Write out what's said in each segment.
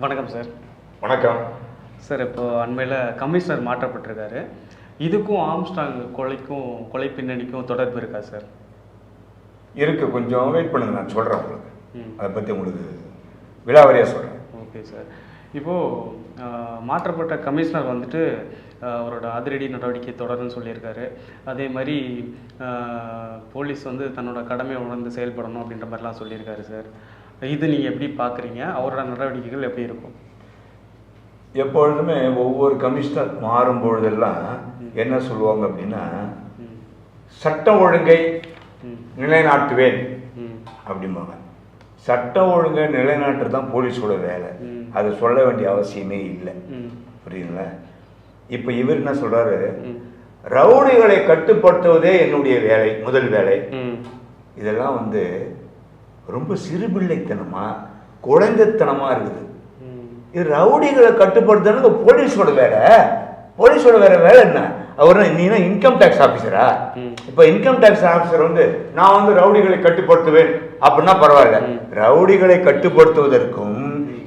வணக்கம் சார். வணக்கம். சார் இப்போ அண்மையில் கமிஷனர் மாற்றப்பட்டிருக்காரு. இதுக்கும் ஆம்ஸ்டாங் கொலைக்கும் கொலை பின்னணிக்கும் தொடர்பு இருக்கா சார்? இருக்கு. கொஞ்சம் வெயிட் பண்ணுங்க. நான் சொல்கிறேன் உங்களுக்கு. ம். அதை பற்றி உங்களுக்கு விலாவரியாக சொல்கிறேன் ஓகே சார். இப்போது மாற்றப்பட்ட கமிஷனர் வந்துட்டு அவரோட அதிரடி நடவடிக்கை தொடரும்னு சொல்லியிருக்காரு. அதே மாதிரி போலீஸ் வந்து தன்னோட கடமையை உணர்ந்து செயல்படணும் அப்படின்ற மாதிரிலாம் சொல்லியிருக்காரு சார். இது நீங்கள் எப்படி பார்க்குறீங்க அவரோட நடவடிக்கைகள் எப்படி இருக்கும்? எப்பொழுதுமே ஒவ்வொரு கமிஷனர் மாறும் பொழுதெல்லாம் என்ன சொல்லுவாங்க அப்படின்னா சட்டம் ஒழுங்கை நிலைநாட்டுவேன் அப்படிம்பாங்க. சட்டம் ஒழுங்கை நிலைநாட்டுறது தான் போலீஸோட வேலை. அதை சொல்ல வேண்டிய அவசியமே இல்லை. புரியுதுங்களா? இப்போ இவர் என்ன சொல்றாரு? ரவுடிகளை கட்டுப்படுத்துவதே என்னுடைய வேலை முதல் வேலை. இதெல்லாம் வந்து ரொம்ப சிறுபிள்ளைத்தனமா குழந்தைத்தனமா இருக்குது. ம். இது ரவுடிகளை கட்டுப்படுத்துறது போலீஸோட வேலை. போலீஸோட வேற வேலை என்ன? அவர் நீனா இன்கம் டேக்ஸ் ஆஃபீஸரா. இப்போ இன்கம் டேக்ஸ் ஆஃபீஸர் வந்து நான் வந்து ரவுடிகளை கட்டுப்படுத்துவேன். அப்படின்னா பரவாயில்ல. ரவுடிகளை கட்டுப்படுத்துவதற்கும்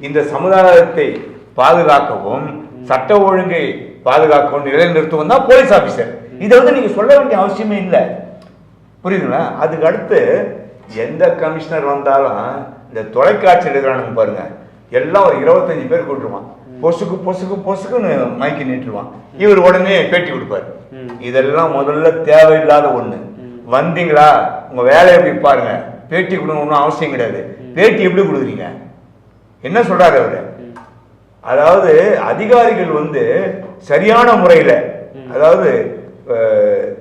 இந்த சமுதாயத்தை பாதுகாக்கவும் சட்ட ஒழுங்கை பாதுகாக்கவும் நிலைநிறுத்தவும் தான் போலீஸ் ஆஃபீஸர் இதை வந்து நீங்க சொல்ல வேண்டிய அவசியமே இல்லை. புரியுதுங்களா? அதுக்கு அடுத்து எந்த கமிஷனர் வந்தாலும் இந்த தொலைக்காட்சியில் இருக்கிறானுங்க பாருங்க. எல்லாம் ஒரு இருபத்தஞ்சு பேர் கூட்டுருவான். பொசுக்கு பொசுக்கு பொசுக்குன்னு மைக்கு நீட்டுருவான். இவர் உடனே பேட்டி கொடுப்பாரு. இதெல்லாம் முதல்ல தேவையில்லாத ஒண்ணு. வந்தீங்களா? உங்க வேலையை போய் பாருங்க. பேட்டி கொடுக்கணும்னு அவசியம் கிடையாது. பேட்டி எப்படி கொடுக்குறீங்க? என்ன சொல்றாரு அவரு? அதாவது அதிகாரிகள் வந்து சரியான முறையில் அதாவது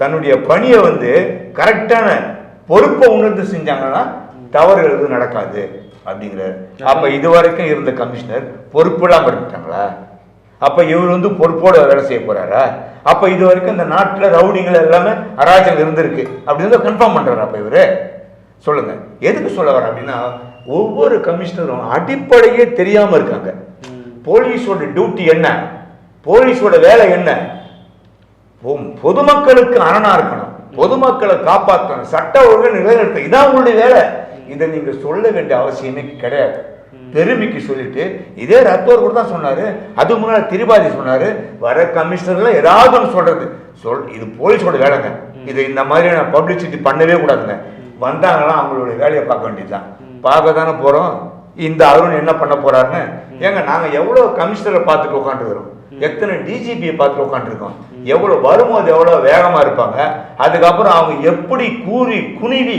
தன்னுடைய பணியை வந்து கரெக்டான பொறுப்பை உணர்ந்து செஞ்சாங்கன்னா தவறுகள் எதுவும் நடக்காது அப்படிங்கிறார் அப்ப இதுவரைக்கும் இருந்த கமிஷனர் பொறுப்பு இல்லாம இருந்துட்டாங்களா? அப்ப இவர் வந்து பொறுப்போட வேலை செய்ய போறாரா? அப்ப இது வரைக்கும் இந்த நாட்டுல ரவுடிங்கள் எல்லாமே அராஜகம் இருந்திருக்கு அப்படின்னு கன்ஃபார்ம் பண்றாரு அப்ப இவரு? சொல்லுங்க. எதுக்கு சொல்ல வர அப்படின்னா ஒவ்வொரு கமிஷனரும் அடிப்படையே தெரியாம இருக்காங்க. போலீஸோட டியூட்டி என்ன? போலீஸோட வேலை என்ன? பொதுமக்களுக்கு அரணா இருக்கணும். பொதுமக்களை காப்பாற்றணும் சட்ட ஒழுங்கை நிலைநிறுத்த இதான் உங்களுடைய வேலை. இதை நீங்க சொல்ல வேண்டிய அவசியமே கிடையாது. பெருமைக்கு சொல்லிட்டு இதே ரத்தோர் கூட தான் சொன்னாரு. அது முன்னாடி திரிபாதி சொன்னாரு. வர கமிஷனர்ல ஏதாவது ஒன்று சொல்றது. சொல் இது போலீஸோட வேலைங்க. இது இந்த மாதிரியான பப்ளிசிட்டி பண்ணவே கூடாதுங்க. வந்தாங்கன்னா அவங்களுடைய வேலையை பார்க்க வேண்டியதுதான். பார்க்க தானே போறோம். இந்த அருண் என்ன பண்ண போறாருன்னு? ஏங்க நாங்க எவ்வளவு கமிஷனரை பார்த்துட்டு உட்காந்துருக்கிறோம் எத்தனை டிஜிபியை பார்த்துட்டு உட்காந்துருக்கோம் எவ்வளவு வரும்போது எவ்வளவு வேகமா இருப்பாங்க? அதுக்கப்புறம் அவங்க எப்படி கூறி குனிவி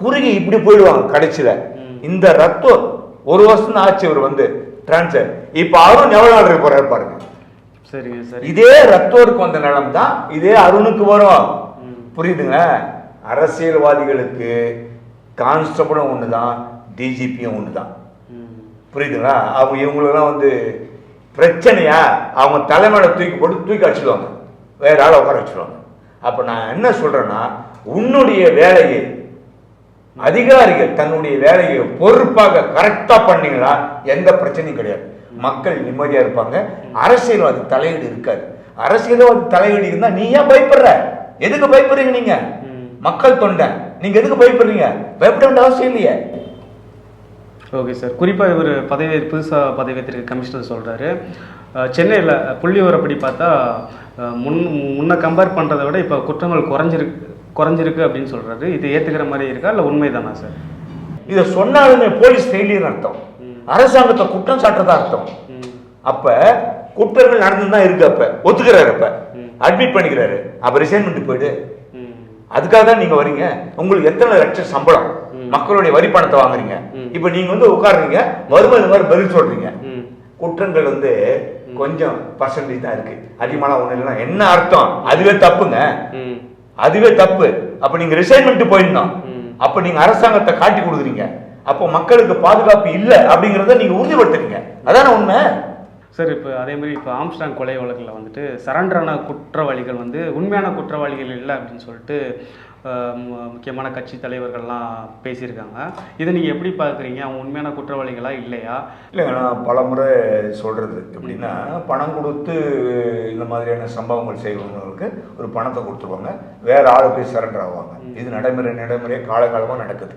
குறுகி இப்படி போயிடுவாங்க கடைசியில. இந்த ரத்தம் ஒரு வருஷம் ஆச்சு இவர் வந்து டிரான்ஸ்ஃபர் இப்ப அருண் எவ்வளவு நாள் இருக்க போறாரு பாருங்க. சரிங்க சரி. இதே ரத்தோருக்கு வந்த நிலம் தான் இதே அருணுக்கு வரும். புரியுதுங்க? அரசியல்வாதிகளுக்கு கான்ஸ்டபிளும் ஒன்று தான் டிஜிபியும் ஒன்று தான் புரியுதுங்களா? அவங்க இவங்களெல்லாம் வந்து பிரச்சனையா? அவங்க தலைமையில தூக்கி போட்டு தூக்கி அடிச்சிடுவாங்க. வேற ஆளை உட்கார வச்சிடுவாங்க அப்போ நான் என்ன சொல்றேன்னா உன்னுடைய வேலையை அதிகாரிகள் தன்னுடைய வேலையை பொறுப்பாக கரெக்டா பண்ணீங்களா எந்த பிரச்சனையும் கிடையாது. மக்கள் நிம்மதியா இருப்பாங்க. அரசியல்வாதி தலையீடு இருக்காது. அரசியல்வாதி தலையீடு இருந்தா நீ ஏன் பயப்படுற? எதுக்கு பயப்படுறீங்க நீங்க. மக்கள் தொண்டை. நீங்க எதுக்கு பயப்படுறீங்க? பயப்பட வேண்டிய அவசியம் இல்லையே. Okay sir. குறிப்பாக இவர் பதவி புதுசாக பதவியேற்றிருக்க கமிஷனர் சொல்கிறாரு சென்னையில் புள்ளி விவரப்படி பார்த்தா முன் முன்ன கம்பேர் பண்ணுறதை விட இப்போ குற்றங்கள் குறைஞ்சிருக்கு குறைஞ்சிருக்கு அப்படின்னு சொல்கிறாரு இது ஏற்றுக்கிற மாதிரி இருக்கா இல்லை உண்மைதானா சார்? இதை சொன்னாலுமே போலீஸ் ஃபெயிலியர் அர்த்தம். அரசாங்கத்தை குற்றம் சாட்டுறதா அர்த்தம். அப்ப குற்றங்கள் நடந்து தான் இருக்கு அப்ப. ஒத்துக்கிறாரு அப்ப. அட்மிட் பண்ணிக்கிறாரு. அப்ப ரிசைன் பண்ணிட்டு போயிடு. அதுக்காக தான் நீங்க வரீங்க. உங்களுக்கு எத்தனை லட்சம் சம்பளம்? மக்களுடைய வரி பணத்தை வாங்குறீங்க இப்ப நீங்க வந்து உட்காருறீங்க வரும்போது இந்த மாதிரி பதில் சொல்றீங்க. குற்றங்கள் வந்து கொஞ்சம் பர்சன்டேஜ் தான் இருக்கு. அதிகமான ஒண்ணு இல்லைன்னா என்ன அர்த்தம்? அதுவே தப்புங்க. அதுவே தப்பு. அப்ப நீங்க ரிசைன் பண்ணிட்டு போயிடணும். ம். அப்ப நீங்க அரசாங்கத்தை காட்டி கொடுக்குறீங்க. அப்போ மக்களுக்கு பாதுகாப்பு இல்லை அப்படிங்கிறத நீங்க உறுதிப்படுத்துறீங்க. அதான உண்மை? சார் இப்போ அதே மாதிரி இப்போ ஆம்ஸ்டாங் கொலை வழக்கில் வந்துட்டு சரண்டரான குற்றவாளிகள் வந்து உண்மையான குற்றவாளிகள் இல்லை அப்படின்னு சொல்லிட்டு முக்கியமான கட்சி தலைவர்கள்லாம் பேசியிருக்காங்க. இதை நீங்கள் எப்படி பார்க்குறீங்க? அவங்க உண்மையான குற்றவாளிகளா இல்லையா? இல்லைங்க நான் பல முறை சொல்றது எப்படின்னா பணம் கொடுத்து இந்த மாதிரியான சம்பவங்கள் செய்வங்களுக்கு ஒரு பணத்தை கொடுத்துருவாங்க. வேற ஆளு போய் சரண்டர் ஆவாங்க. இது நடைமுறை நடைமுறையே காலகாலமாக நடக்குது.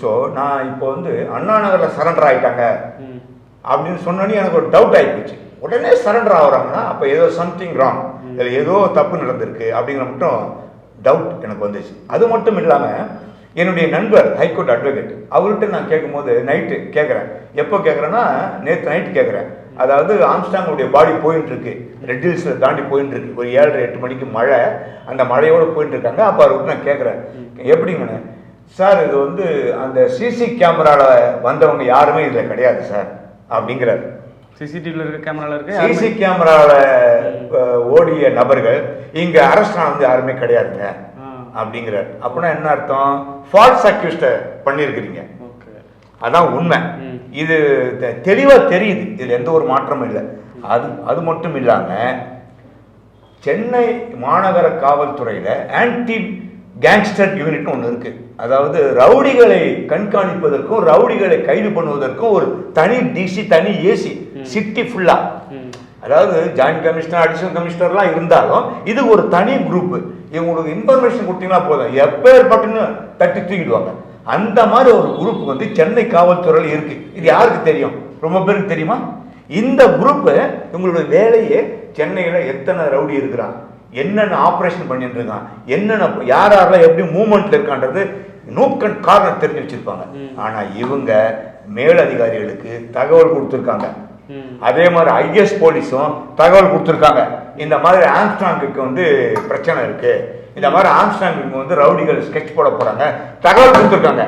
ஸோ நான் இப்போ வந்து அண்ணா நகரில் சரண்டர் ஆயிட்டாங்க. ம். அப்படின்னு சொன்னோன்னே எனக்கு ஒரு டவுட் ஆகிப்போச்சு உடனே சரண்டர் ஆகுறாங்கன்னா அப்போ ஏதோ சம்திங் ராங் இதில் ஏதோ தப்பு நடந்திருக்கு அப்படிங்கிற மட்டும் டவுட் எனக்கு வந்துச்சு. அது மட்டும் இல்லாமல் என்னுடைய நண்பர் ஹைகோர்ட் அட்வொகேட் அவர்கிட்ட நான் கேட்கும்போது நைட்டு கேட்குறேன். எப்போ கேட்குறேன்னா நேற்று நைட்டு கேட்குறேன். அதாவது ஆம்ஸ்டாங்குடைய பாடி போயிட்டு இருக்கு ரெட் ஹில்ஸில் தாண்டி போயிட்டு இருக்கு ஒரு ஏழரை எட்டு மணிக்கு மழை. அந்த மழையோடு போயிட்டு இருக்காங்க அப்போ அவர்கிட்ட நான் கேட்குறேன். எப்படிங்கண்ணே? சார் இது வந்து அந்த சிசி கேமராவில் வந்தவங்க யாருமே இதில் கிடையாது சார் அப்படிங்கிறாரு. சிசிடிவியில் இருக்க கேமரால இருக்க சிசி கேமராவில் ஓடிய நபர்கள் இங்கே அரஸ்ட் ஆனது யாருமே கிடையாதுங்க. அப்படிங்கிறார். அப்படின்னா என்ன அர்த்தம்? ஃபால்ஸ் அக்யூஸ்ட பண்ணியிருக்கிறீங்க. அதான் உண்மை. இது தெ- தெளிவா தெரியுது. இதுல எந்த ஒரு மாற்றமும் இல்லை. அது அது மட்டும் இல்லாம சென்னை மாநகர காவல்துறையில ஆன்டி கேங்ஸ்டர் யூனிட்னு ஒன்று இருக்கு. அதாவது ரவுடிகளை கண்காணிப்பதற்கும் ரவுடிகளை கைது பண்ணுவதற்கும் ஒரு தனி டிசி தனி ஏசி சிட்டி ஃபுல்லா ம் அதாவது ஜாயின்ட் கமிஷனர் அடிஷனல் கமிஷனர்லாம் இருந்தாலும் இது ஒரு தனி குரூப் இவங்களுக்கு இன்ஃபர்மேஷன் கொடுத்தீங்கன்னா போதும். எப்பேற்பட்டுன்னு தட்டி தூக்கிடுவாங்க. அந்த மாதிரி ஒரு குரூப் வந்து சென்னை காவல்துறையில் இருக்கு. இது யாருக்கு தெரியும்? ரொம்ப பேருக்கு தெரியுமா? இந்த குரூப் இவங்களோட வேலையே சென்னையில் எத்தனை ரவுடி இருக்கிறான்? என்னென்ன ஆப்ரேஷன் பண்ணிட்டு இருக்கான்? என்னென்ன யார் யாரெல்லாம் எப்படி மூவ்மெண்ட்ல இருக்கான்றது நூக்கன் காரணம் தெரிஞ்சு வச்சிருப்பாங்க. ம். ஆனா இவங்க மேலதிகாரிகளுக்கு தகவல் கொடுத்துருக்காங்க. அதே மாதிரி ஐஎஸ் போலீஸும் தகவல் கொடுத்துருக்காங்க. இந்த மாதிரி ஆம்ஸ்டாங்குக்கு வந்து பிரச்சனை இருக்கு. இந்த மாதிரி ஆம்ஸ்டாங்குக்கு வந்து ரவுடிகள் ஸ்கெட்ச் போட போறாங்க. தகவல் கொடுத்துருக்காங்க.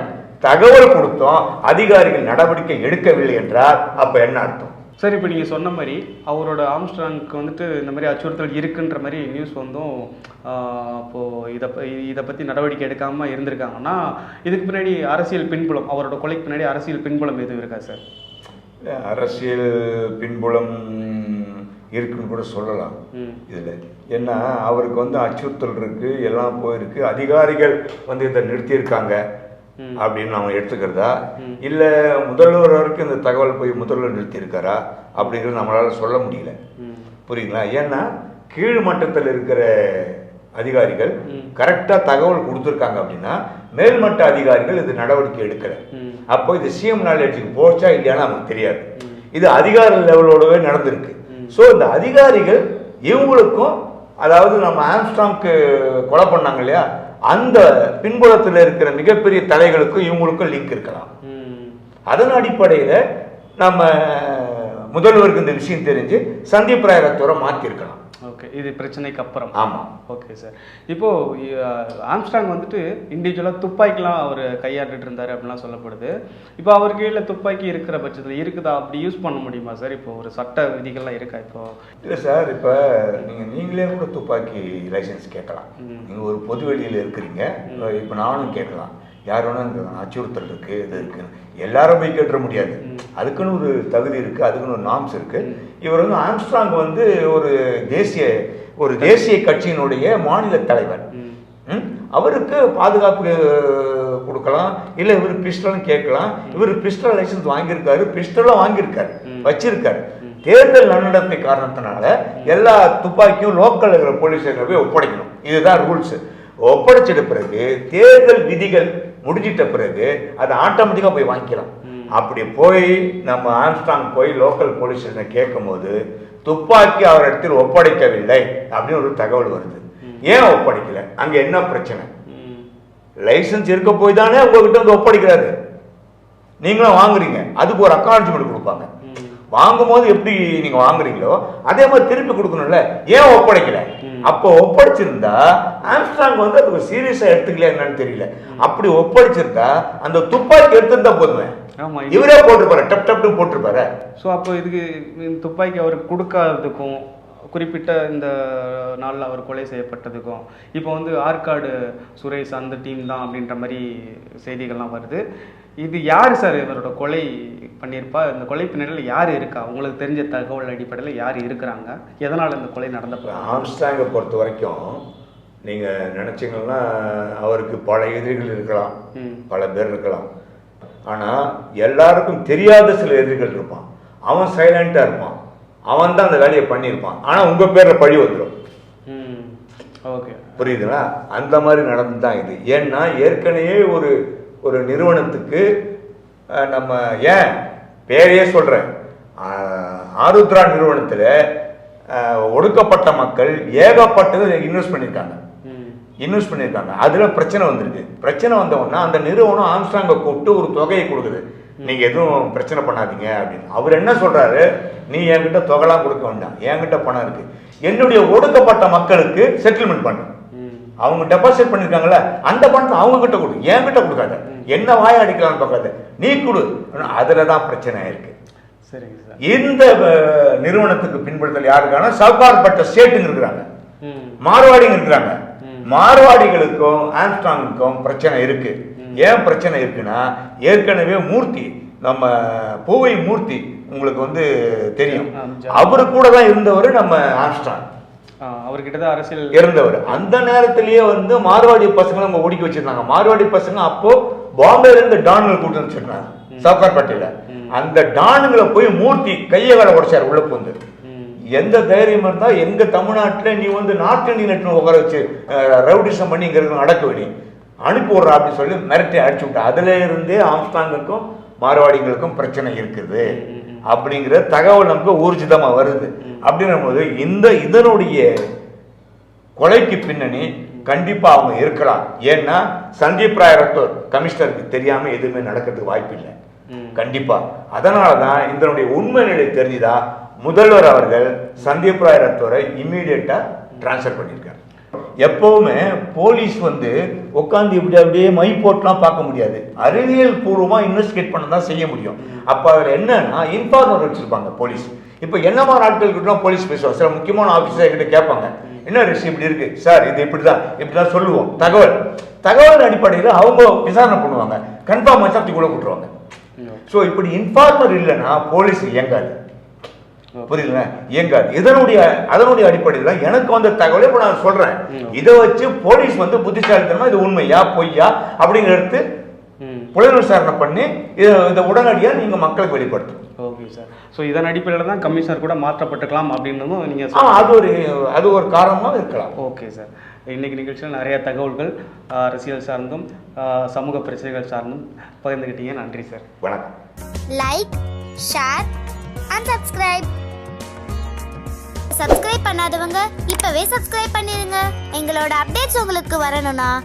தகவல் கொடுத்தோம் அதிகாரிகள் நடவடிக்கை எடுக்கவில்லை என்றால் அப்ப என்ன அர்த்தம்? சரி இப்போ நீங்கள் சொன்ன மாதிரி அவரோட ஆம்ஸ்ட்ராங்க்கு வந்துட்டு இந்த மாதிரி அச்சுறுத்தல் இருக்குன்ற மாதிரி நியூஸ் வந்தும் அப்போ இதை இதை பற்றி நடவடிக்கை எடுக்காமல் இருந்திருக்காங்கன்னா இதுக்கு பின்னாடி அரசியல் பின்புலம் அவரோட கொலைக்கு பின்னாடி அரசியல் பின்புலம் எதுவும் இருக்கா சார்? அரசியல் பின்புலம் இருக்குன்னு கூட சொல்லலாம். இதுல ஏன்னா அவருக்கு வந்து அச்சுறுத்தல் இருக்கு எல்லாம் போயிருக்கு. அதிகாரிகள் வந்து இதை நிறுத்தியிருக்காங்க. அப்படின்னு நம்ம எடுத்துக்கிறதா. இல்ல முதல்வர் வரைக்கும் இந்த தகவல் போய் முதல்வர் நிறுத்தியிருக்காரா? அப்படிங்கிறது நம்மளால சொல்ல முடியல. புரியுங்களா ஏன்னா கீழ் மட்டத்தில் இருக்கிற அதிகாரிகள் ம். கரெக்டா தகவல் கொடுத்துருக்காங்க அப்படின்னா மேல்மட்ட அதிகாரிகள் இது நடவடிக்கை எடுக்கல. அப்போ இது சிஎம் நாலேஜுக்கு போச்சா இல்லையான்னு நமக்கு தெரியாது. இது அதிகார லெவலோடவே நடந்திருக்கு. ஸோ இந்த அதிகாரிகள் இவங்களுக்கும் அதாவது நம்ம ஆம்ஸ்டாங்க்கு கொலை பண்ணாங்க இல்லையா? அந்த பின்புலத்தில் இருக்கிற மிகப்பெரிய தலைகளுக்கும் இவங்களுக்கும் லிங்க் இருக்கலாம். அதன் அடிப்படையில் நம்ம முதல்வருக்கு இந்த விஷயம் தெரிஞ்சு சந்தீப் ராய் மாற்றிருக்கலாம் ஓகே இது பிரச்சனைக்கு அப்புறம். ஆமாம் ஓகே சார் இப்போ அஹ், ஆம்ஸ்ட்ராங் வந்துட்டு இண்டிவிஜுவலாக துப்பாக்கிலாம் அவர் கையாண்டுட்டு இருந்தாரு அப்படிலாம் சொல்லப்படுது. இப்போ அவர் கீழே துப்பாக்கி இருக்கிற பட்சத்தில் இருக்குதா? அப்படி யூஸ் பண்ண முடியுமா சார் இப்போ ஒரு சட்ட விதிகள்லாம் இருக்கா இப்போ? இல்லை சார் இப்போ நீங்கள் நீங்களே கூட துப்பாக்கி லைசென்ஸ் கேட்கலாம். நீங்கள் ஒரு பொது வெளியில் இருக்கிறீங்க. இப்போ நானும் கேட்கலாம். யார் வேணாலும் அச்சுறுத்தல் இருக்கு இது இருக்கு. எல்லாரும் போய் கேட்டுற முடியாது. அதுக்குன்னு ஒரு தகுதி இருக்கு அதுக்குன்னு ஒரு நாம்ஸ் இருக்கு. இவர் வந்து ஆம்ஸ்ட்ராங் வந்து ஒரு தேசிய ஒரு தேசிய கட்சியினுடைய மாநில தலைவர்? அவருக்கு பாதுகாப்பு கொடுக்கலாம். இல்லை இவர் பிஸ்டலும் கேட்கலாம். இவர் பிஸ்டல் லைசன்ஸ் வாங்கியிருக்காரு. பிஸ்டலும் வாங்கியிருக்காரு. வச்சிருக்காரு. தேர்தல் நன்னடத்தை காரணத்தினால எல்லா துப்பாக்கியும் லோக்கல் இருக்கிற போலீஸ் போய் ஒப்படைக்கணும். இதுதான் ரூல்ஸ் ஒப்படைச்சிட்ட பிறகு தேர்தல் விதிகள் முடிஞ்சிட்ட பிறகு அது ஆட்டோமேட்டிக்காக போய் வாங்கிக்கலாம். அப்படி போய் நம்ம ஆம்ஸ்டாங் போய் லோக்கல் போலீஸ் கேட்கும் போது துப்பாக்கி அவர் இடத்தில் ஒப்படைக்கவில்லை அப்படின்னு ஒரு தகவல் வருது. ஏன் ஒப்படைக்கல? அங்க என்ன பிரச்சனை? லைசன்ஸ் இருக்க போய் தானே உங்ககிட்ட வந்து ஒப்படைக்கிறாரு. நீங்களும் வாங்குறீங்க. அதுக்கு ஒரு அக்கான்மெண்ட் கொடுப்பாங்க. வாங்கும்போது எப்படி நீங்க வாங்குறீங்களோ அதே மாதிரி திருப்பி கொடுக்கணும்ல. ஏன் ஒப்படைக்கல. அப்போ ஒப்படைச்சிருந்தா ஆம்ஸ்ட்ராங் வந்து அது சீரியஸா எடுத்துக்கல என்னன்னு தெரியல. அப்படி ஒப்படைச்சிருந்தா அந்த துப்பாக்கி எடுத்திருந்தா போதுமே. இவரே போட்டிருப்பாரு டப் டப்னு போட்டிருப்பாரு. ஸோ அப்போ இதுக்கு துப்பாக்கி அவருக்கு கொடுக்காததுக்கும் குறிப்பிட்ட இந்த நாளில் அவர் கொலை செய்யப்பட்டதுக்கும் இப்போ வந்து ஆற்காடு சுரேஷ் அந்த டீம் தான் அப்படின்ற மாதிரி செய்திகள்லாம் வருது. இது யார் சார் இவரோட கொலை பண்ணியிருப்பா? இந்த கொலை பின்னணியில் யார் இருக்கா? உங்களுக்கு தெரிஞ்ச தகவல் அடிப்படையில் யார் இருக்கிறாங்க? எதனால் இந்த கொலை நடந்த ஆம்ஸ்டாங்கை பொறுத்த வரைக்கும் நீங்க நினைச்சீங்கன்னா அவருக்கு பல எதிரிகள் இருக்கலாம். பல பேர் இருக்கலாம். ஆனா எல்லாருக்கும் தெரியாத சில எதிரிகள் இருப்பான். அவன் சைலண்டா இருப்பான். அவன் தான் அந்த வேலையை பண்ணியிருப்பான். ஆனா உங்க பேர்ல பழி வந்துடும் ஓகே. புரியுதுங்களா? அந்த மாதிரி நடந்து தான் இது. ஏன்னா ஏற்கனவே ஒரு ஒரு நிறுவனத்துக்கு நம்ம ஏன் பேரையே சொல்றேன். ஆஹ், ஆருத்ரா நிறுவனத்தில் ஒடுக்கப்பட்ட மக்கள் ஏகப்பட்டது இன்வெஸ்ட் பண்ணியிருக்காங்க இன்வெஸ்ட் பண்ணியிருக்காங்க அதில் பிரச்சனை வந்திருக்கு. பிரச்சனை வந்த உடனே அந்த நிறுவனம் ஆம்ஸ்டாங்கை கூப்பிட்டு ஒரு தொகையை கொடுக்குது. நீங்கள் எதுவும் பிரச்சனை பண்ணாதீங்க அப்படின்னு. அவர் என்ன சொல்றாரு? நீ என்கிட்ட தொகைலாம் கொடுக்க வேண்டாம். என்கிட்ட பணம் இருக்கு. என்னுடைய ஒடுக்கப்பட்ட மக்களுக்கு செட்டில்மெண்ட் பண்ணு. அவங்க டெபாசிட் பண்ணிருக்காங்கல்ல அந்த பணத்தை அவங்க கிட்ட கொடு. என்கிட்ட கொடுக்காத. என்ன வாய அடிக்கலாம்னு பார்க்காத. நீ கொடு. அதுல தான் பிரச்சனை இருக்கு சரிங்க சார். இந்த நிறுவனத்துக்கு பின்படுத்தல் யாருக்கான சவுகார்பட்ட ஸ்டேட்டுங்க இருக்கிறாங்க. மார்வாடிங்க இருக்கிறாங்க. மார்வாடிகளுக்கும் ஆம்ஸ்டாங்குக்கும் பிரச்சனை இருக்கு. ஏன் பிரச்சனை இருக்குன்னா ஏற்கனவே மூர்த்தி நம்ம பூவை மூர்த்தி உங்களுக்கு வந்து தெரியும். அவரு கூட தான் இருந்தவர் நம்ம ஆம்ஸ்டாங் அவர்கிட்ட தான் அரசியல் இருந்தவர். அந்த நேரத்திலேயே வந்து மார்வாடி பசங்களை அவங்க ஒடுக்கி வச்சிருந்தாங்க. மார்வாடி பசங்க அப்போ பாம்பேல இருந்து டான்கள் கூட்டு வச்சிருந்தாங்க. சவுகார்பேட்டையில ம். அந்த டானுங்களை போய் மூர்த்தி கையை வேலை உடைச்சார் உள்ள வந்து எந்த தைரியம் இருந்தா எங்க தமிழ்நாட்டுல நீ வந்து நார்த் இந்தியன் நெட்னு உட்கார வச்சு ரவுடிசம் பண்ணி இங்க இருக்க அடக்க நீ அனுப்பி விடுறா அப்படின்னு சொல்லி மிரட்டி அடிச்சு விட்டா. அதுல இருந்தே ஆம்ஸ்டாங்குக்கும் மார்வாடிகளுக்கும் பிரச்சனை இருக்குது. அப்படிங்கிற தகவல் நமக்கு ஊர்ஜிதமா வருது. அப்படின்னும் போது இந்த இதனுடைய கொலைக்கு பின்னணி கண்டிப்பா அவங்க இருக்கலாம். ஏன்னா சந்தீப் ராய் ரத்தோர் கமிஷனருக்கு தெரியாம எதுவுமே நடக்கிறதுக்கு வாய்ப்பு இல்லை ம். கண்டிப்பா. அதனால தான் இதனுடைய உண்மை நிலை தெரிஞ்சுதா முதல்வர் அவர்கள் சந்தீப் ராய் ரத்தோரை இம்மீடியட்டா டிரான்ஸ்ஃபர் பண்ணியிருக்காரு. எப்பவுமே போலீஸ் வந்து உட்காந்து இப்படி அப்படியே மை போட்டுலாம் பார்க்க முடியாது. அறிவியல் பூர்வமா இன்வெஸ்டிகேட் பண்ண தான் செய்ய முடியும். அப்ப அதுல என்னன்னா இன்ஃபார்மர் வச்சிருப்பாங்க போலீஸ். இப்போ என்ன மாதிரி ஆட்கள் கிட்ட போலீஸ் பேசுவாங்க? சில முக்கியமான ஆஃபீஸர் கிட்ட கேட்பாங்க. என்ன ரிஷி இப்படி இருக்கு? சார் இது இப்படி தான் இப்படி தான் சொல்லுவோம். தகவல். தகவல் அடிப்படையில் அவங்க விசாரணை பண்ணுவாங்க. கன்ஃபார்ம் ஆச்சு அப்படி கூட விட்டுருவாங்க ம். ஸோ இப்படி இன்ஃபார்மர் இல்லைன்னா போலீஸ் இயங்காது. புரியுதுங்களா? இயங்காது இதனுடைய அதனுடைய அடிப்படையில் எனக்கு வந்த தகவலை இப்போ நான் சொல்றேன். இதை வச்சு போலீஸ் வந்து புத்திசாலித்தனமா இது உண்மையா பொய்யா அப்படிங்கிறது புலன் விசாரணை பண்ணி இதை இதை உடனடியாக நீங்க மக்களுக்கு வெளிப்படுத்தும் ஓகே சார். ஸோ இதன் அடிப்படையில் தான் கமிஷனர் கூட மாற்றப்பட்டுக்கலாம் அப்படின்றதும் நீங்கள் ஆ அது ஒரு அது ஒரு காரணமாக இருக்கலாம். Okay sir. இன்னைக்கு நிகழ்ச்சியில் நிறைய தகவல்கள் அரசியல் சார்ந்தும் சமூக பிரச்சனைகள் சார்ந்தும் பகிர்ந்துக்கிட்டீங்க நன்றி சார். வணக்கம். Like share and subscribe subscribe பண்ணாதவங்க இப்பவே சப்ஸ்கிரைப் பண்ணிருங்க. எங்களோட அப்டேட்ஸ் உங்களுக்கு வரணும்னா